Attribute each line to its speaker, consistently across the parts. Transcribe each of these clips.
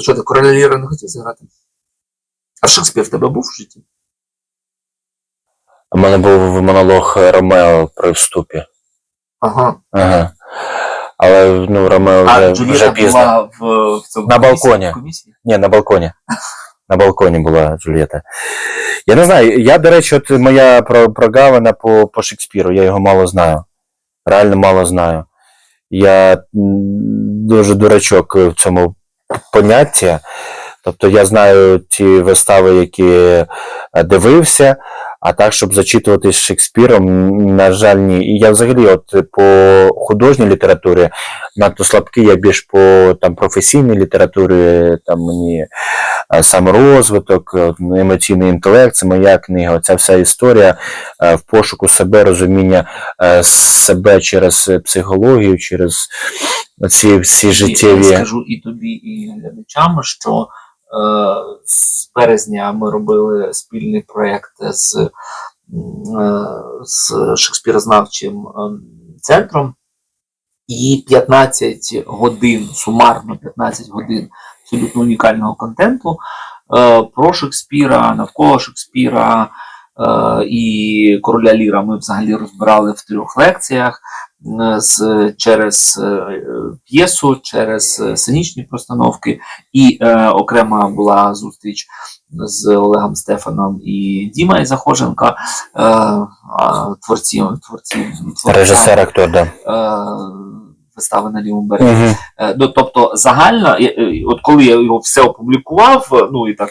Speaker 1: що ти короля Ліра не хотів зіграти? А Шекспір в тебе був в житті?
Speaker 2: У мене був монолог Ромео при вступі.
Speaker 1: Ага.
Speaker 2: Ага. Але ну, Ромео
Speaker 1: А
Speaker 2: вже, вже
Speaker 1: Джулієта
Speaker 2: пізно.
Speaker 1: була в, в цьому
Speaker 2: На
Speaker 1: комісії-
Speaker 2: балконі.
Speaker 1: комісії?
Speaker 2: Ні, на балконі. На балконі була Джульєта. Я не знаю, я, до речі, от моя про- прогавина по, по Шекспіру, я його мало знаю. Реально мало знаю. Я м, дуже дурачок в цьому понятті. Тобто я знаю ті вистави, які е, дивився, а так, щоб зачитуватись Шекспіром, на жаль, ні. І я взагалі, от по художній літературі надто слабкий, я більш по там, професійній літературі, там мені е, саморозвиток, е, емоційний інтелект, це моя книга. Оця вся історія е, в пошуку себе, розуміння себе через психологію, через ці всі життєві.
Speaker 1: Я скажу і тобі, і глядачам, що з березня ми робили спільний проєкт з, е, з Шекспірознавчим е, центром, і 15 годин, сумарно 15 годин абсолютно унікального контенту е, про Шекспіра, навколо Шекспіра е, і короля Ліра ми взагалі розбирали в трьох лекціях. е, з, через е, п'єсу, через е, сценічні постановки, і е, окрема була зустріч з Олегом Стефаном і Дімою Захоженка, е, творці, творці,
Speaker 2: Режисер, актор, да.
Speaker 1: е, вистави на лівому березі.
Speaker 2: Угу.
Speaker 1: Ну, тобто, загально, от коли я його все опублікував, ну і так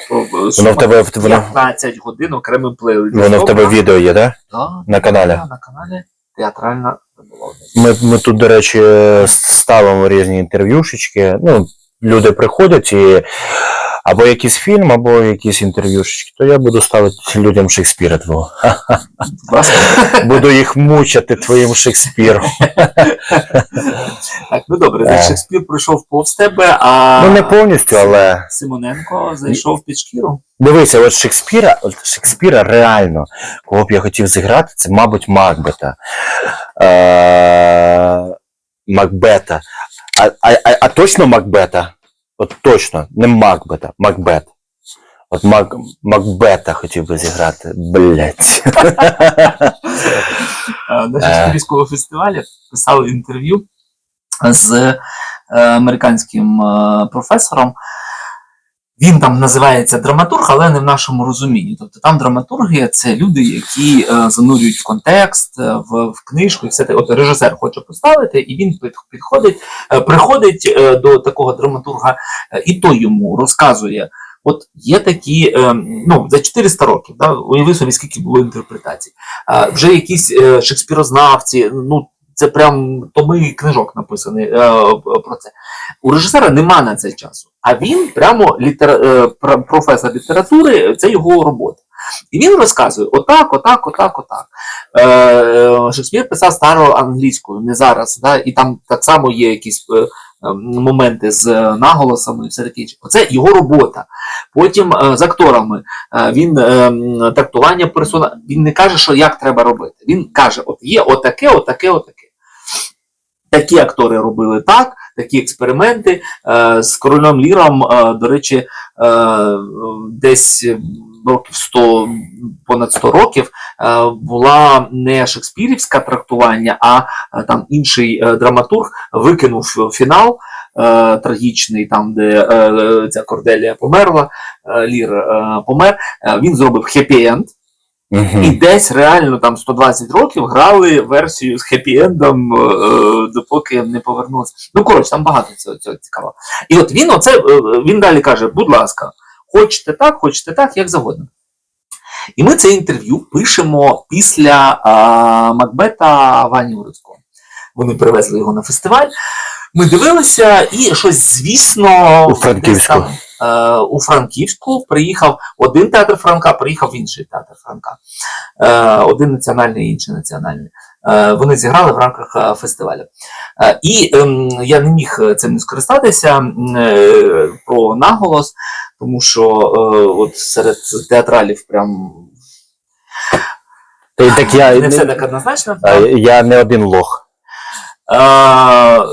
Speaker 2: Воно в тебе в
Speaker 1: 15 годин окремим плейлистом.
Speaker 2: воно в тебе відео є, да?
Speaker 1: Да,
Speaker 2: На каналі.
Speaker 1: да, на каналі театральна риболовля.
Speaker 2: Ми, ми тут, до речі, ставимо різні інтерв'юшечки. Ну, люди приходять і або якийсь фільм, або якісь інтерв'юшечки, то я буду ставити людям Шекспіра твого. Буду їх мучити твоїм Шекспіром.
Speaker 1: Так, ну добре,
Speaker 2: Е.
Speaker 1: значить Шекспір прийшов повз тебе, а
Speaker 2: Ну, не повністю, але.
Speaker 1: Симоненко зайшов під шкіру.
Speaker 2: Дивися, от Шекспіра, от Шекспіра реально, кого б я хотів зіграти, це, мабуть, Макбета. Е, Макбета. А, а, а, а точно Макбета? От точно, не Макбета, Макбет. От Мак, Макбета хотів би зіграти. Блять.
Speaker 1: Е, На
Speaker 2: Е.
Speaker 1: Фестивалі писали інтерв'ю з е, американським професором. Він там називається драматург, але не в нашому розумінні. Тобто там драматургія це люди, які е, занурюють в контекст, е, в, в книжку і все те. От режисер хоче поставити, і він підходить, е, приходить е, до такого драматурга, е, і той йому розказує. От є такі, е, ну, за 400 років, да, уяви собі, скільки було інтерпретацій. Е, вже якісь е, шекспірознавці, ну, це прям томи книжок написані е, про це. У режисера нема на це часу. А він прямо літера, е, пр- професор літератури, це його робота. І він розказує: отак, отак, отак, отак. Е, е, Шекспір писав старою англійською, не зараз. Да? І там так само є якісь е, е, моменти з е, наголосами і все таке. Оце його робота. Потім е, з акторами він е, трактування персона. Він не каже, що як треба робити. Він каже: от є отаке, отаке, отаке. Такі актори робили так, такі експерименти. Е, з королем Ліром, е, до речі, е, десь років 100, понад 100 років була не шекспірівська трактування, а там інший драматург викинув фінал. Трагічний, там, де ця Корделія померла, Лір помер. Він зробив хеппі-енд, і
Speaker 2: Угу.
Speaker 1: десь реально там 120 років грали версію з хеппі-ендом, е, допоки не повернулися. Ну, коротше, там багато цього, цього цікавого. І от він оце, е, він далі каже: будь ласка, хочете так, хочете так, як завгодно. І ми це інтерв'ю пишемо після а, Макбета Вані Урицького. Вони привезли його на фестиваль. Ми дивилися, і щось, звісно,
Speaker 2: У Франківську.
Speaker 1: там, е, у Франківську приїхав один театр Франка, приїхав інший театр Франка. Е, один національний, інший національний. Е, вони зіграли в рамках фестивалю. Е, і ем, я не міг цим не скористатися е, про наголос, тому що е, от серед театралів прям
Speaker 2: Так я,
Speaker 1: не все так однозначно.
Speaker 2: я не один лох.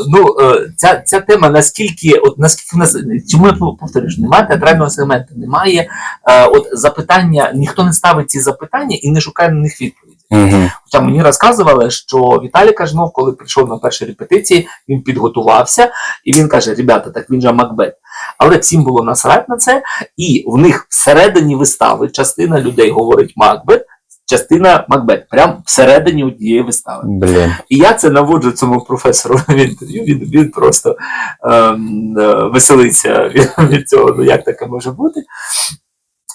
Speaker 1: Ну, е, ця, ця тема наскільки, от наскільки в нас, чому я повторюю, немає театрального сегменту, немає е, от запитання, ніхто не ставить ці запитання і не шукає на них відповіді.
Speaker 2: Угу.
Speaker 1: Хоча мені розказували, що Віталій Кажнов, коли прийшов на перші репетиції, він підготувався і він каже: Ребята, так він же Макбет. Але всім було насрать на це, і в них всередині вистави частина людей говорить Макбет, частина Макбет, прямо всередині однієї вистави.
Speaker 2: Блін.
Speaker 1: І я це наводжу цьому професору в інтерв'ю. Він, він просто ем, е, веселиться від, від цього, ну як таке може бути.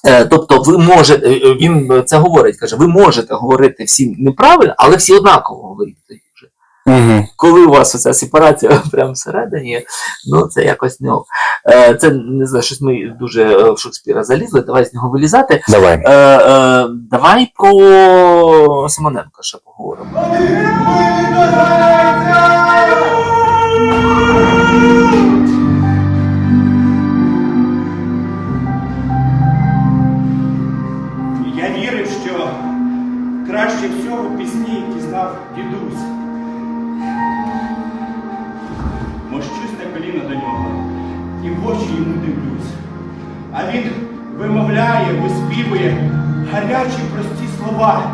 Speaker 1: Е, тобто, ви можете, е, він це говорить, каже, ви можете говорити всім неправильно, але всі однаково говорять.
Speaker 2: Угу.
Speaker 1: Коли у вас оця сепарація прямо всередині, ну це якось не. Е, це не знаю, щось ми дуже е, в Шекспіра залізли, давай з нього вилізати.
Speaker 2: Давай.
Speaker 1: Е, е, давай про Симоненка ще поговоримо.
Speaker 3: Я вірив, що краще всього і в очі йому дивлюсь. А він вимовляє, виспівує гарячі прості слова.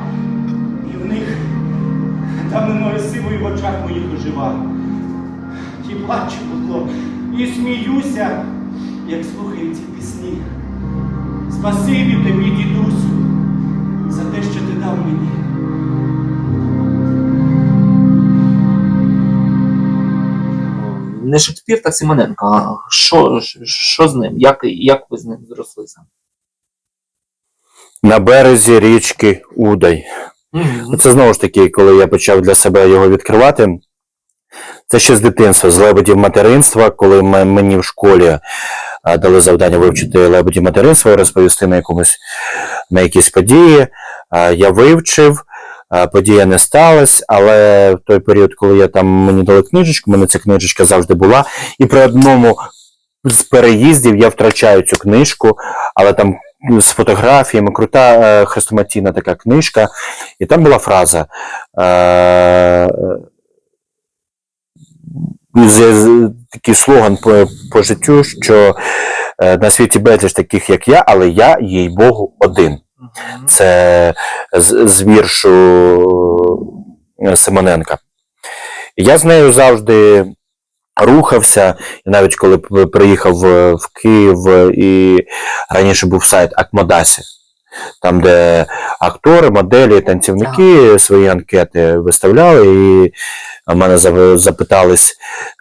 Speaker 3: І в них давно сивою в очах моїх ожива. І плачу було, і сміюся, як слухаю ці пісні. Спасибі тобі, дідусю, за те, що ти дав мені.
Speaker 1: Не Шекспір, так Симоненко. А Що, що з ним? Як, як ви з ним зрослися?
Speaker 2: На березі річки Удай.
Speaker 1: Мгм.
Speaker 2: Це знову ж таки, коли я почав для себе його відкривати. Це ще з дитинства, з лебедів материнства, коли м- мені в школі дали завдання вивчити лебедів материнства і розповісти на якомусь на якісь події. Я вивчив, подія не сталася, але в той період, коли я там мені дали книжечку, в мене ця книжечка завжди була. І при одному з переїздів я втрачаю цю книжку, але там з фотографіями, крута е, хрестоматійна така книжка. І там була фраза. Е, з- такий слоган по, по життю, що е, на світі безліч таких, як я, але я, їй Богу, один. Це з, віршу е, Симоненка. Я з нею завжди рухався, і навіть коли приїхав в, в Київ е, і раніше був сайт Акмодасі, там, де актори, моделі, танцівники свої анкети виставляли, і мене запитались,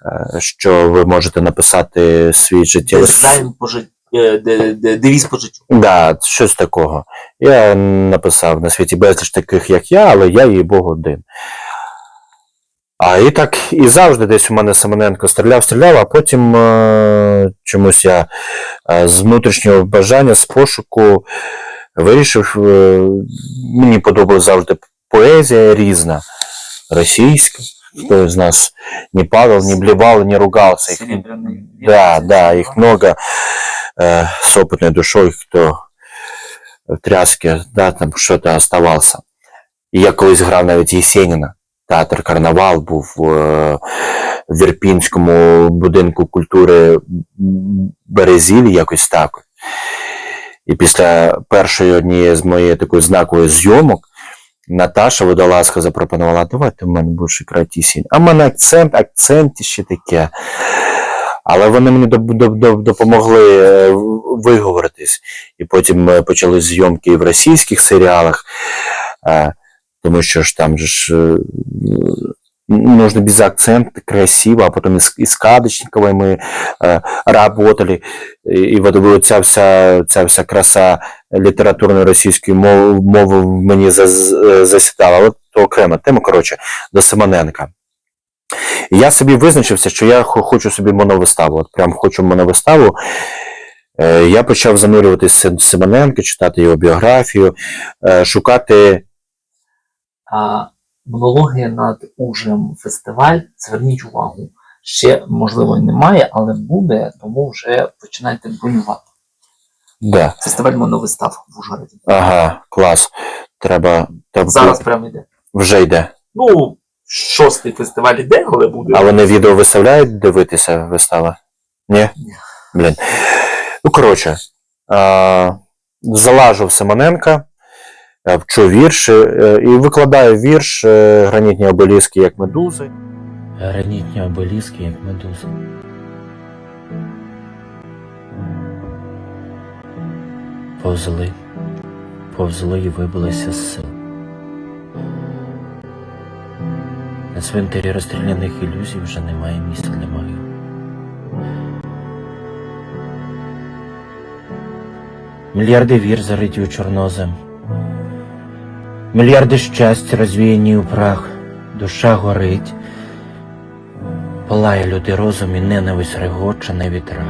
Speaker 2: е, що ви можете написати свій життєвий
Speaker 1: Дизайн по життю. Девіз по життю.
Speaker 2: Да, щось такого. Я написав на світі безліч таких, як я, але я їй Бог один. А і так і завжди десь у мене Семененко стріляв, стріляв, а потім е, чомусь я е, з внутрішнього бажання, з пошуку вирішив, е, мені подобалась завжди поезія різна, російська. Хто з нас не падал, не блевал, не ругался. Их
Speaker 1: Серебряний.
Speaker 2: да, да, их много э, с опытной душой, кто в тряске, да, там что-то оставался. І я колись грав навіть Єсеніна. Театр Карнавал був е, в Вірпінському будинку культури Березіль, якось так. І після першої однієї з моєї такої знакової зйомок Наташа Водолазка запропонувала, давайте в мене будеш грати Єсень. А в мене акцент, акцент ще таке. Але вони мені доп- доп- доп- допомогли е, виговоритись. І потім е, почали зйомки і в російських серіалах, е, тому що ж там ж нужно без акцента, красиво, а потім із Кадочниковой ми е, работали. І, от от ця вся, ця вся краса літературної російської мови, мені засідала. То окрема тема, коротше, до Симоненка. І я собі визначився, що я хочу собі моновиставу. От прям хочу моновиставу. Е, Я почав занурюватися в Симоненка, читати його біографію, е, шукати.
Speaker 1: А, монологія над Ужем фестиваль. Зверніть увагу. Ще, можливо, немає, але буде, тому вже починайте бронювати.
Speaker 2: Да.
Speaker 1: Фестиваль моновистав в Ужгороді.
Speaker 2: Ага, клас. Треба. треба
Speaker 1: Зараз прямо йде.
Speaker 2: вже йде.
Speaker 1: Ну, шостий фестиваль іде, але буде.
Speaker 2: А вони відео виставляють дивитися вистава? Ні?
Speaker 1: Ні.
Speaker 2: Блін. Ну, коротше, а, залажу в Семененка, е, вчу вірш е, і викладаю вірш е, гранітні обеліски як медузи.
Speaker 4: Гранітні обеліски, як медузи. Повзли, повзли і вибилися з сил. На цвинтарі розстріляних ілюзій вже немає місця для могил. Мільярди вір зариті у чорнозем. Мільярди щастя розвіяні у прах. Душа горить. Палає люди розум і ненависть регоче на вітрах.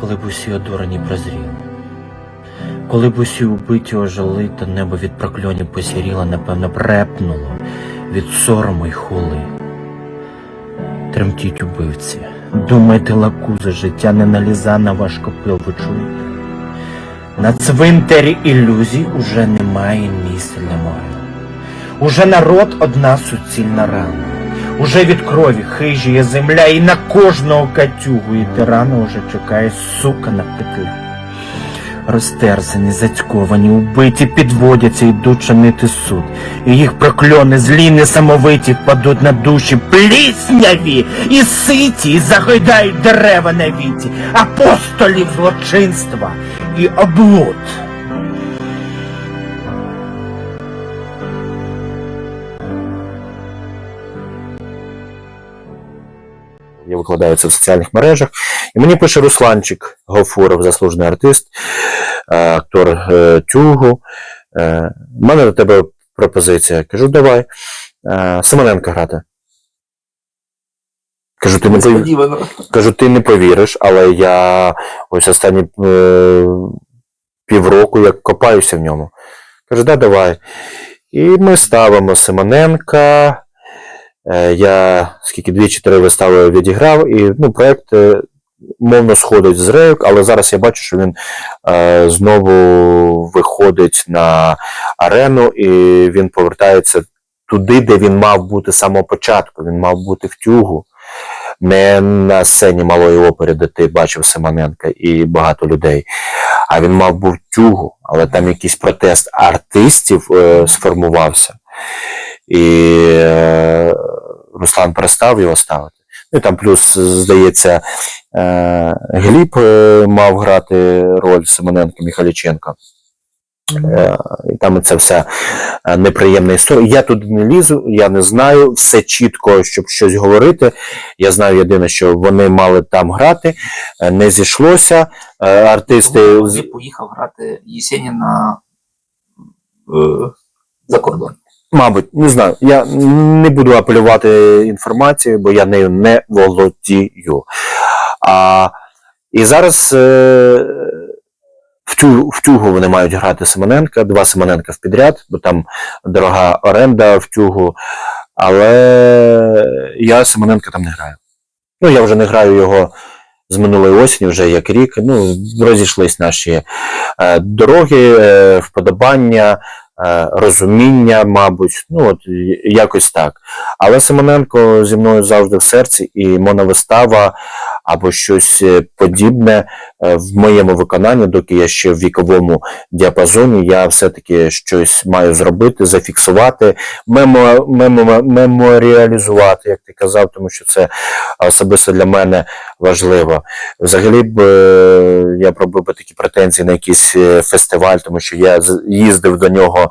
Speaker 4: Коли б усі одурені прозріли, коли б усі убиті ожили, то небо від прокльонів посіріло, напевно, б від сорому й хули. Тремтіть убивці, думайте лакузи, життя не наліза на ваш копил, ви чуєте? На цвинтарі ілюзій уже немає місця для могил. Уже народ одна суцільна рана. Уже від крові хижіє земля, і на кожного катюгу і тирана уже чекає сука на петлі. Розтерзані, зацьковані, убиті, підводяться, йдуть чинити суд. І їх прокльони злі, несамовиті впадуть на душі плісняві і ситі, і загойдають дерева на віті, апостолів злочинства і облуд.
Speaker 2: Я викладаю це в соціальних мережах. І мені пише Русланчик Гофуров, заслужений артист, актор е, Тюгу. Е, У мене до тебе пропозиція. Кажу, давай. Е, Семененка грати. Кажу, ти не повіриш. Кажу, ти не повіриш, але я ось останні е, півроку як копаюся в ньому. Кажу, да, давай. І ми ставимо Симоненка. Е, я скільки дві чи три вистави відіграв, і ну, проект е, мовно сходить з рейок, але зараз я бачу, що він е, знову виходить на арену і він повертається туди, де він мав бути з самого початку. Він мав бути в тюгу не на сцені малої опери, де ти бачив Семененка і багато людей, а він мав був тюгу, але там якийсь протест артистів е, сформувався. І е, Руслан перестав його ставити. Ну там плюс, здається, е, Гліб е, мав грати роль Семененка Міхаліченка. Е, і там ця вся неприємна історія. Я туди не лізу, я не знаю все чітко, щоб щось говорити. Я знаю єдине, що вони мали там грати, не зійшлося. Артисти
Speaker 1: поїхав грати Єсеніна за кордон.
Speaker 2: Мабуть, не знаю. Я не буду апелювати інформацією, бо я нею не володію. А, і зараз е, в, тю, в тюгу вони мають грати Семененка, два Семененка в підряд, бо там дорога оренда в тюгу. Але я Семененка там не граю. Ну, я вже не граю його з минулої осені, вже як рік. Ну, розійшлись наші е, дороги, е, вподобання розуміння, мабуть, ну от якось так. Але Симоненко зі мною завжди в серці, і моновистава або щось е, подібне е, в моєму виконанні, доки я ще в віковому діапазоні, я все-таки щось маю зробити, зафіксувати, мемо, мемо, меморіалізувати, як ти казав, тому що це особисто для мене важливо. Взагалі б е, я пробив би такі претензії на якийсь е, фестиваль, тому що я їздив до нього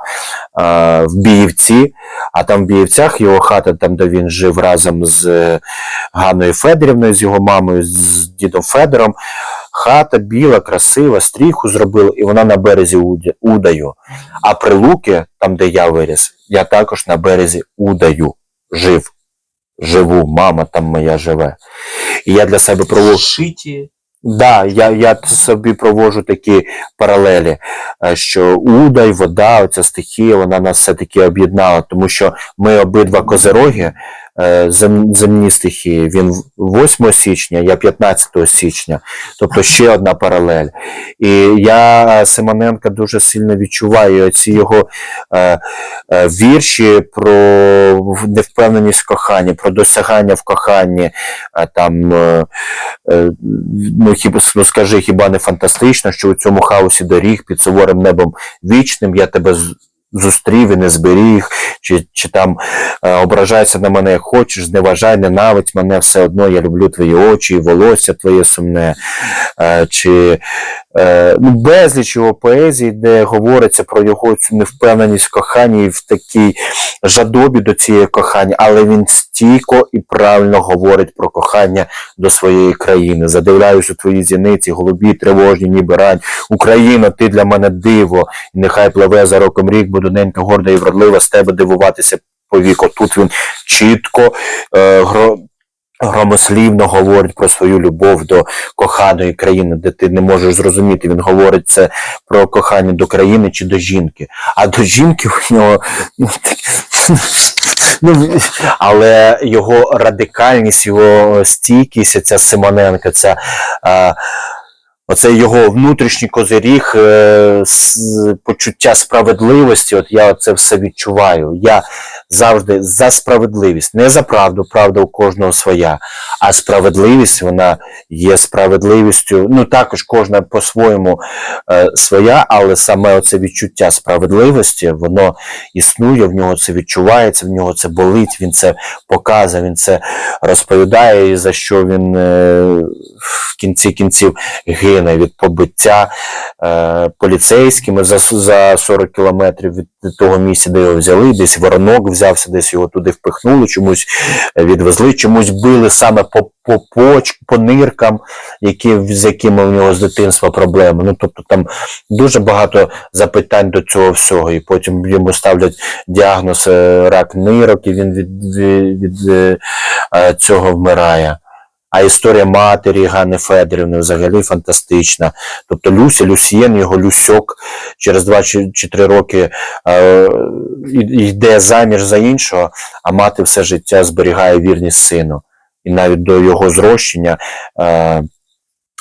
Speaker 2: е, в Біївці, а там в Біївцях його хата, там де він жив разом з е, Ганною Федорівною, з його мамою, з дідом Федором. Хата біла, красива, стріху зробили, і вона на березі Удаю. А Прилуки, там де я виріс, я також на березі Удаю жив. Живу, мама там моя живе. І я для себе провожу.
Speaker 1: Шиті.
Speaker 2: Да, я, я собі проводжу такі паралелі, е, що Удай, вода, оця стихія, вона нас все-таки об'єднала, тому що ми обидва козероги, е, зем, земні стихії. Він 8 січня, я 15 січня, тобто ще одна паралель. І я е, Симоненка дуже сильно відчуваю ці його е, е, вірші про невпевненість в коханні, про досягання в коханні. е, Там, е, е, ну, хіба, скажи, хіба не фантастично, що у цьому хаосі доріг під суворим небом вічним я тебе зустрів і не зберіг, чи, чи там е, ображайся на мене як хочеш, зневажай, ненавидь мене, все одно я люблю твої очі, волосся твоє сумне. Е, чи ну, безліч його поезій, де говориться про його цю невпевненість в коханні і в такій жадобі до цієї кохання, але він стійко і правильно говорить про кохання до своєї країни. Задивляюсь у твої зіниці, голубі, тривожні, ніби рань. Україна, ти для мене диво, нехай пливе за роком рік, бо доненька горда і вродлива з тебе дивуватися повік. Отут він чітко е, гро, громослівно говорить про свою любов до коханої країни, де ти не можеш зрозуміти. Він говорить це про кохання до країни чи до жінки. А до жінки у нього. ну, Ну, але його радикальність, його стійкість, ця Симоненка, ця, а, оцей його внутрішній козиріг, е, почуття справедливості, от я це все відчуваю. Я завжди за справедливість, не за правду, правда у кожного своя, а справедливість вона є справедливістю. Ну також кожна по-своєму е, своя, але саме оце відчуття справедливості, воно існує, в нього це відчувається, в нього це болить, він це показує, він це розповідає, і за що він е, в кінці кінців гине від побиття е, поліцейськими за, за 40 кілометрів від того місця, де його взяли, десь воронок взявся, десь його туди впихнули, чомусь е, відвезли, чомусь били саме по, по, поч, по ниркам, які, з якими у нього з дитинства проблеми. Ну, тобто там дуже багато запитань до цього всього, і потім йому ставлять діагноз е, рак нирок, і він від, від, від е, е, цього вмирає. А історія матері Ганни Федорівни взагалі фантастична. Тобто Люся, Люсьєн, його Люсьок через 2 чи чи 3 роки е, йде заміж за іншого, а мати все життя зберігає вірність сину. І навіть до його зрощення, е,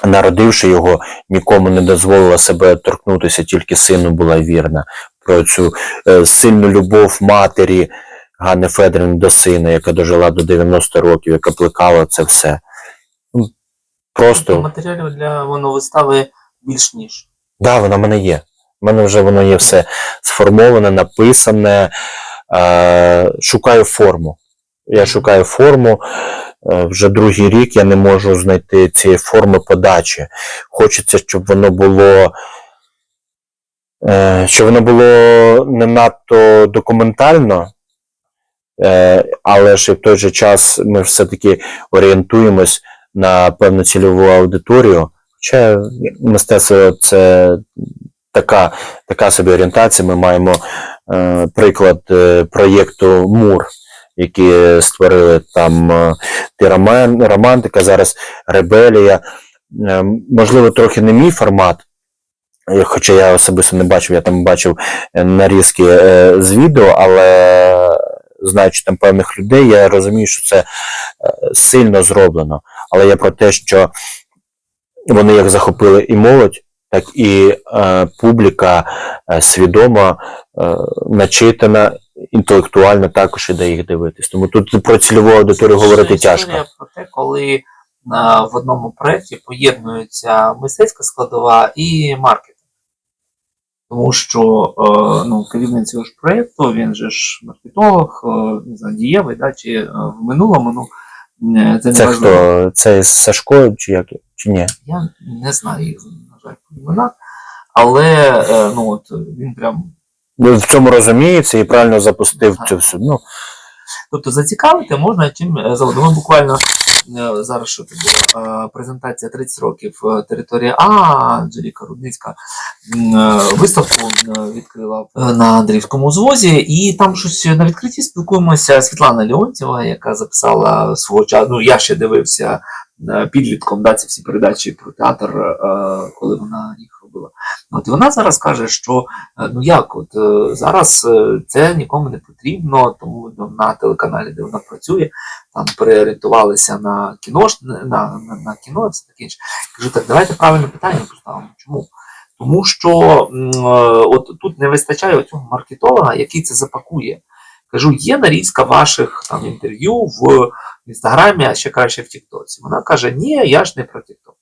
Speaker 2: народивши його, нікому не дозволила себе торкнутися, тільки сину була вірна. Про цю е, сильну любов матері Ганни Федорівни до сина, яка дожила до 90 років, яка плекала це все. Просто.
Speaker 1: Матеріалів для моновистави більш ніж.
Speaker 2: Да, воно в мене є. У мене вже воно є все сформоване, написане. Е, шукаю форму. Я шукаю форму. Е, вже другий рік я не можу знайти цієї форми подачі. Хочеться, щоб воно було. Е, щоб воно було не надто документально, е, але ж і в той же час ми все-таки орієнтуємось на певну цільову аудиторію. Хоча мистецтво це така, така собі орієнтація. Ми маємо е, приклад е, проєкту Мур, які створили там е, тиромен, романтика, зараз ребелія. Е, можливо, трохи не мій формат. Хоча я особисто не бачив, я там бачив е, нарізки е, з відео, але знаючи там певних людей, я розумію, що це е, сильно зроблено. Але я про те, що вони як захопили і молодь, так і е, публіка е, свідома, е, начитана, інтелектуально також іде їх дивитись. Тому тут про цільову аудиторію говорити
Speaker 1: Це
Speaker 2: тяжко.
Speaker 1: про те, коли е, в одному проєкті поєднується мистецька складова і маркетинг. Тому що е, ну, керівник цього ж проєкту, він же ж маркетолог, е, не знаю, дієвий, да, чи е, в минулому, ну, е, це не
Speaker 2: Це
Speaker 1: важливо.
Speaker 2: хто? Це Сашко чи як? Чи ні?
Speaker 1: Я не знаю їх, на жаль, імена. але е, ну, от, він прям
Speaker 2: Ви в цьому розуміється і правильно запустив
Speaker 1: Ага.
Speaker 2: цю всю. Ну,
Speaker 1: Тобто зацікавити можна чим е. Ми буквально зараз що це було? Е, Презентація 30 років території територія А, Анжеліка Рудницька е, виставку е, відкрила е, на Андріївському звозі, і там щось на відкритті спілкуємося Світлана Леонтьєва, яка записала свого часу. Ну я ще дивився е, підлітком, да, ці всі передачі про театр, е, коли вона їх робила. От вона зараз каже, що е, ну як, от е, зараз е, це нікому не потрібно, тому ну, на телеканалі, де вона працює, там переорієнтувалися на кіно на, на, на кіно, все таке інше. Кажу, так давайте правильне питання поставимо. Чому? Тому що от тут не вистачає цього маркетолога, який це запакує. Кажу, є нарізка ваших там інтерв'ю в інстаграмі, а ще краще в Тіктоці. Вона каже: Ні, я ж не про Тікток.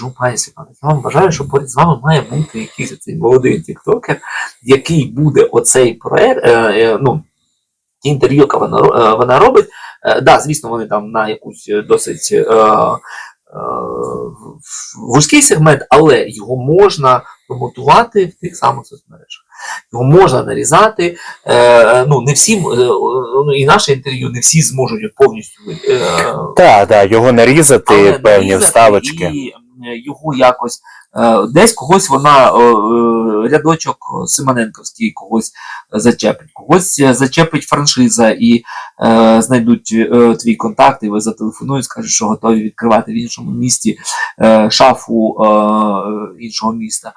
Speaker 1: Кажу, пані я вам бажаю, що поряд з вами має бути якийсь цей молодий тіктокер, який буде оцей проект, е, е, ну, ті інтерв'ю, яке вона, е, вона робить. Е, да, звісно, вони там на якусь досить е, е, вузький сегмент, але його можна промотувати в тих самих соцмережах. Його можна нарізати. Е, ну, не всі, е, ну, і наше інтерв'ю не всі зможуть повністю е,
Speaker 2: Так, так, його нарізати, певні
Speaker 1: нарізати
Speaker 2: вставочки.
Speaker 1: І його якось е, десь когось вона е, е, рядочок Симоненковський когось зачепить, когось е, зачепить франшиза і е, знайдуть е, твій контакт, і ви зателефонують, скажуть, що готові відкривати в іншому місті е, шафу е, іншого міста.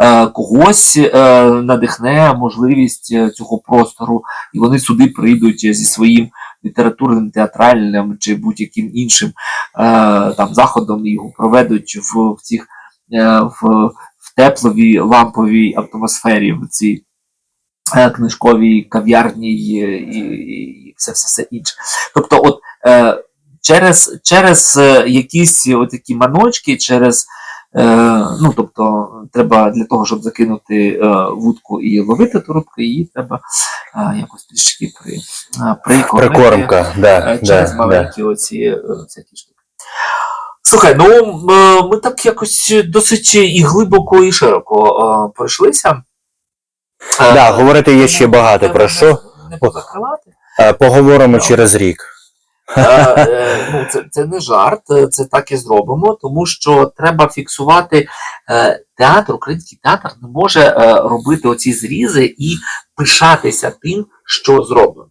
Speaker 1: Е, когось е, надихне можливість е, цього простору, і вони сюди прийдуть зі своїм літературним, театральним чи будь-яким іншим там заходом його проведуть в, в цих в, в тепловій ламповій атмосфері, в цій книжковій кав'ярні і, і, і все, все, все інше. Тобто, от через, через якісь такі маночки, через ну, тобто, треба для того, щоб закинути е, вудку і ловити ту рибку, її треба е, якось трішки при, е, прикормити
Speaker 2: Прикормка, да,
Speaker 1: е,
Speaker 2: да,
Speaker 1: через
Speaker 2: да.
Speaker 1: маленькі оці е, всякі штуки. Слухай, ну е, ми так якось досить і глибоко, і широко е, пройшлися. Е,
Speaker 2: Да, говорити є ще багато про
Speaker 1: не-
Speaker 2: що.
Speaker 1: Не.
Speaker 2: Е, Поговоримо через рік.
Speaker 1: Е, е, ну, це, це не жарт, е, це так і зробимо, тому що треба фіксувати театр, український театр не може робити оці зрізи і пишатися тим, що зроблено.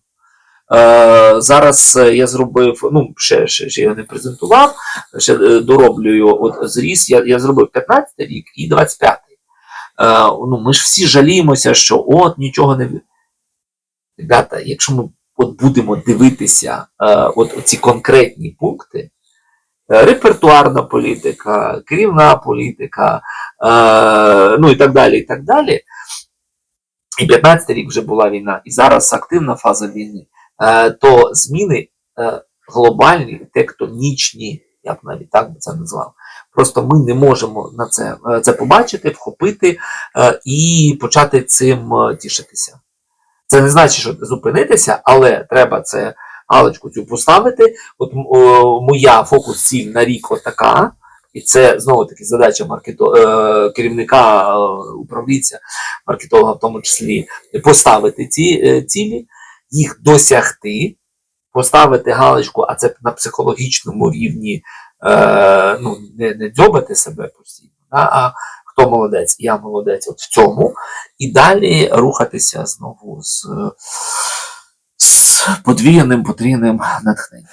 Speaker 1: Зараз я зробив, ну, ще, ще, ще я не презентував, ще дороблюю от зріз. Я, я зробив 15 рік і 25. Е, ну, ми ж всі жаліємося, що от нічого не. Ребята, якщо ми от будемо дивитися е, от ці конкретні пункти, е, репертуарна політика, керівна політика, е, ну і так далі, і так далі. І 15 рік вже була війна, і зараз активна фаза війни, то зміни глобальні, тектонічні, я б навіть так би це назвав. Просто ми не можемо на це, це побачити, вхопити і почати цим тішитися. Це не значить, що зупинитися, але треба це галочку цю поставити. От о, моя фокус ціль на рік отака. І це знову таки задача маркето... е, керівника е, управлінця, маркетолога в тому числі, поставити ці е, цілі, їх досягти, поставити галочку, а це на психологічному рівні ну, не, не дзьобати себе постійно, а хто молодець, я молодець от в цьому, і далі рухатися знову з, з подвійним, потрійним натхненням.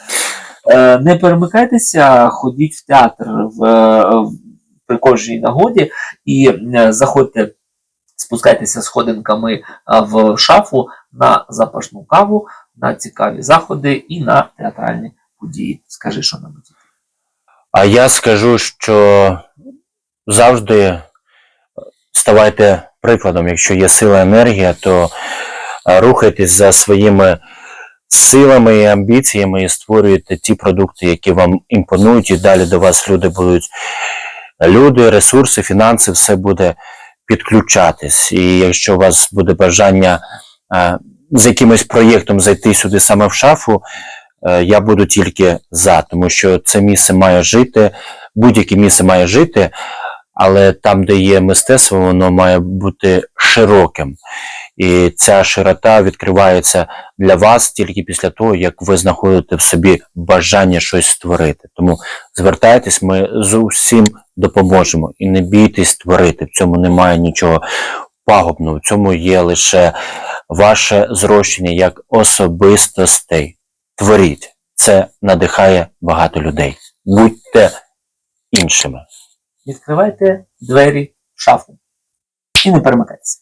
Speaker 1: Е, Не перемикайтеся, ходіть в театр в, в при кожній нагоді і е, заходьте, спускайтеся сходинками е, в шафу на запашну каву, на цікаві заходи і на театральні події. Скажи, що нам буде.
Speaker 2: А я скажу, що завжди ставайте прикладом. Якщо є сила енергія, то е, рухайтесь за своїми силами і амбіціями і створюєте ті продукти, які вам імпонують, і далі до вас люди будуть. Люди, ресурси, фінанси, все буде підключатись. І якщо у вас буде бажання е, з якимось проєктом зайти сюди саме в шафу, е, я буду тільки за, тому що це місце має жити, будь-яке місце має жити, але там, де є мистецтво, воно має бути широким. І ця широта відкривається для вас тільки після того, як ви знаходите в собі бажання щось створити. Тому звертайтесь, ми з усім допоможемо. І не бійтесь творити. В цьому немає нічого пагубного. В цьому є лише ваше зрощення як особистостей. Творіть. Це надихає багато людей. Будьте іншими
Speaker 1: відкривайте двері шафу і не перемикайтеся.